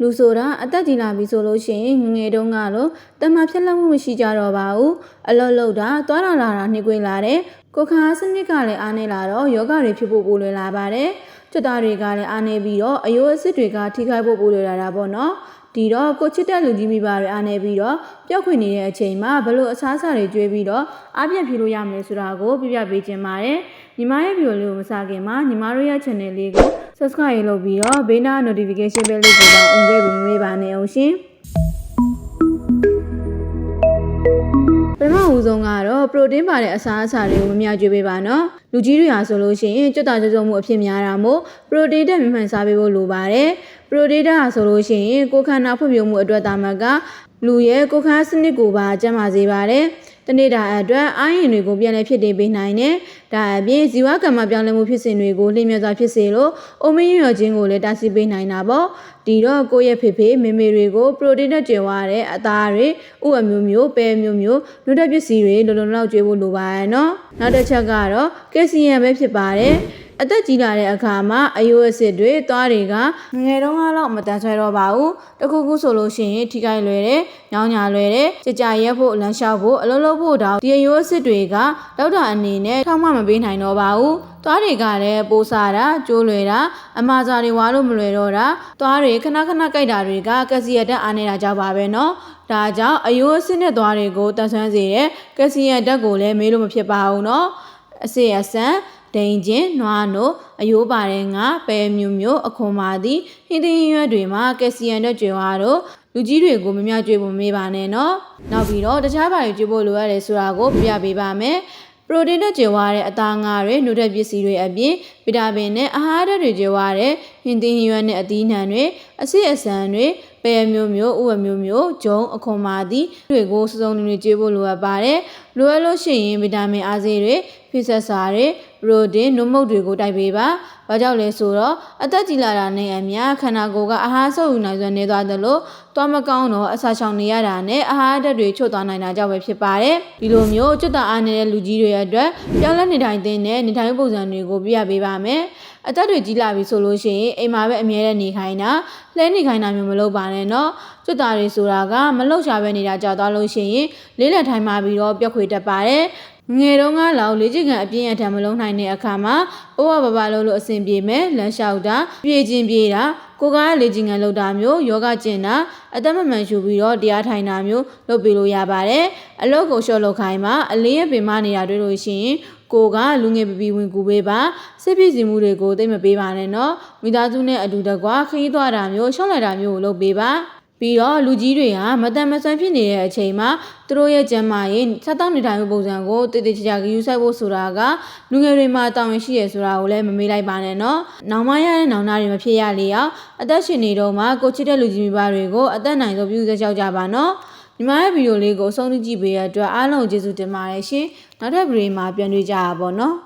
လူဆိုတာအသက်ကြီးလာပြီဆိုလို့ရှိရင်ငယ်ငယ်တုန်းကတော့တမန်ဖြတ်လက်မှုမရှိကြတော့ပါဘူးအလောလောတာသွားလာလာတာနှိကွေးလာတယ်ကိုယ်ခါစနစ်ကလည်းအားနေလာတော့ယောဂတွေဖြစ်ဖို့ပိုလွယ်လာပါတယ်ကျွတ်သားတွေကလည်းအားနေပြီးတော့အယိုးအစစ်တွေကထိခိုက်ဖို့ပိုလွယ်လာတာပေါ့နော် ဒီတော့ကိုချစ်တဲ့လူကြီးမိဘတွေအားနေပြီးတော့ပျောက်ခွေနေတဲ့အချိန်မှာဘလို့အစားအစာတွေကျွေးပြီးတော့အားပြတ်ဖြေလို့ရမလဲဆိုတာကိုပြပြပေးခြင်းပါတယ်ညီမရဲ့ဗီဒီယိုလေးကိုမစခင်မှာညီမတို့ရဲ့ channel လေးကို subscribe လုပ်ပြီးတော့ဘေးနား notification bell လေးကိုပါအုံခဲ့ပြီးမမေ့ပါနဲ့အောင်ရှင် ပထမဦးဆုံးကတော့ protein ပါတဲ့အစားအစာတွေကိုမမျှကျွေးပေးပါနော်လူကြီးတွေဟာဆိုလို့ရှိရင်ကြွတ်တာကြုံကြုံမှုအဖြစ်များတာမို့ protein တက်မြန်မှန်စားပေးဖို့လိုပါတယ် protein တက်ဟာဆိုလို့ရှိရင်ကိုယ်ခန္ဓာဖွံ့ဖြိုးမှုအတွက်တာမတ်ကလူရဲ့ကိုယ်ခန္ဓာစနစ်ကိုပါကျန်းမာစေပါတယ် တနေ့တာအတွက်အာရုံတွေကိုပြန်လည်ဖြစ်တည်ပေးနိုင်တယ်။ဒါအပြင်ဇီဝကမ္မပြောင်းလဲမှုဖြစ်စဉ်တွေကိုလျင်မြန်စွာဖြစ်စေလို့အိုမင်းရော်ခြင်းကိုလည်းတားဆီးပေးနိုင်တာပေါ့။ဒီတော့ကိုယ့်ရဲ့ဖေဖေမေမေတွေကိုပရိုတင်းနဲ့ကျွေသွားတဲ့အသားတွေဥအမျိုးမျိုးပဲမျိုးမျိုးနုတက်ပစ္စည်းတွေလုံလုံလောက်ကျွေးဖို့လိုပါရဲ့နော်။နောက်တစ်ချက်ကတော့ကက်ဆီယမ်ပဲဖြစ်ပါတယ်။ အသက်ကြီးလာတဲ့အခါမှာအယိုးအစစ်တွေသွားတွေကငယ်တုန်းကတော့မတန်ဆွဲတော့ပါဘူးတခုခုဆိုလို့ရှိရင်ထိခိုက်လွယ်တယ်ညောင်းညာလွယ်တယ်ကြကြရက်ဖို့လမ်းလျှောက်ဖို့အလုံးလုံးဖို့တောင်ဒီအယိုးအစစ်တွေကဒေါက်တာအနေနဲ့ထောက်မှမပေးနိုင်တော့ပါဘူးသွားတွေကလည်းပိုးစားတာကျိုးလွယ်တာအမာစာတွေဝါလို့မလွယ်တော့တာသွားတွေခဏခဏကြိုက်တာတွေကကက်ဆီယမ်တက်အားနေတာကြောင့်ပါပဲเนาะဒါကြောင့်အယိုးအစစ်နဲ့သွားတွေကိုတန်ဆွမ်းစေတဲ့ကက်ဆီယမ်တက်ကိုလည်းမေးလို့မဖြစ်ပါဘူးเนาะအစစ်အဆန် ဒိန်ချင်းနွားနို့အယိုးပါတဲ့ငါပဲမျိုးမျိုးအခွန်ပါသည်ဟင်းသီးရွက်တွေမှာကက်ဆီယမ်နဲ့ကျွေဝါတို့လူကြီးတွေကိုမမျှကျွေးဖို့မေးပါနဲ့နော်နောက်ပြီးတော့တခြားဘာတွေကျွေးဖို့လိုရတယ်ဆိုတာကိုပြပြပေးပါမယ်ပရိုတင်းနဲ့ကျွေဝါတဲ့အသားငါတွေနုတက်ပစ္စည်းတွေအပြင်ဗီတာမင်နဲ့အာဟာရဓာတ်တွေကျွေဝါတဲ့ဟင်းသီးရွက်နဲ့အသီးနှံတွေအစစ်အဆန်တွေပဲမျိုးမျိုးဥဝမျိုးမျိုးဂျုံအခွန်မာသည်တွေကိုစုစုံနေကျွေးဖို့လိုအပ်ပါတယ်လိုအပ်လို့ရှိရင်ဗီတာမင်အားစေးတွေဖိဆက်စာတွေပ ရိုတင်းနုမုတ်တွေကိုတိုက်ပေးပါ။ဘာကြောင့်လဲဆိုတော့အသက်ကြီးလာတာနဲ့အမျှခန္ဓာကိုယ်ကအာဟာရဆုပ်ယူနိုင်စွမ်းနေသွားသလိုသွားမကောင်းတော့အစာချောင်နေရတာနဲ့အာဟာရဓာတ်တွေချွတ်သွားနိုင်တာကြောင့်ပဲဖြစ်ပါတယ်။ဒီလိုမျိုးကျွတ်တာအားနေတဲ့လူကြီးတွေအတွက်ပြောင်းလဲနေထိုင်တဲ့နေထိုင်ပုံစံတွေကိုပြရပေးပါမယ်။အသက်တွေကြီးလာပြီဆိုလို့ရှိရင်အိမ်မှာပဲအမြဲတမ်းနေခိုင်းတာလှဲနေခိုင်းတာမျိုးမလုပ်ပါနဲ့နော်။ကျွတ်တာတွေဆိုတာကမလှုပ်ရှားပဲနေတာကြောက်သွားလို့ရှိရင်လေးလက်ထိုင်မှပြီးတော့ပြက်ခွေတတ်ပါတယ်။ ငယ်တုန်းကလောက်လေ့ကျင့်ခန်းအပြင်းအထန်မလုံးနိုင်တဲ့အခါမှာဘဝဘဘလုံးလို့အဆင်ပြေမယ်လမ်းလျှောက်တာပြေးချင်းပြေးတာကိုကလေ့ကျင့်ခန်းလုပ်တာမျိုးယောဂကျင့်တာအသက်မမှန်ရှူပြီးတော့တရားထိုင်တာမျိုးလုပ်ပေးလို့ရပါတယ်အလုပ်ကိုရှော့လုပ်ခိုင်းမှာအလင်းရပင်မနေတာတွေ့လို့ရှိရင်ကိုကလူငယ်ပပီဝင်ကူပေးပါစစ်ပစ္စည်းမှုတွေကိုသိမပေးပါနဲ့နော်မိသားစုနဲ့အတူတကွာခရီးသွားတာမျိုးရှော့လိုက်တာမျိုးကိုလုပ်ပေးပါ ပြီးတော့လူကြီးတွေဟာမတန်မဆန်ဖြစ်နေတဲ့အချိန်မှာသူတို့ရဲ့ကျန်းမာရေးစက်တောက်နေထိုင်မှုပုံစံကိုတည်တည်ချာချာယူဆိုင်ဖို့ဆိုတာကလူငယ်တွေမှာတောင်းရင်ရှိရဆိုတာကိုလည်းမမေးလိုက်ပါနဲ့နော်။နောင်မရတဲ့နောင်နာတွေမဖြစ်ရလေအောင်အသက်ရှင်နေတော့မှကိုချစ်တဲ့လူကြီးမိဘတွေကိုအသက်နိုင်ဆုံးပြုစုကြောက်ကြပါနော်။ညီမရဲ့ဗီဒီယိုလေးကိုအဆုံးထိကြည့်ပေးရတဲ့အတွက်အားလုံးကျေးဇူးတင်ပါတယ်ရှင်။နောက်ထပ်ဗီဒီယိုမှာပြန်တွေ့ကြရပါတော့နော်။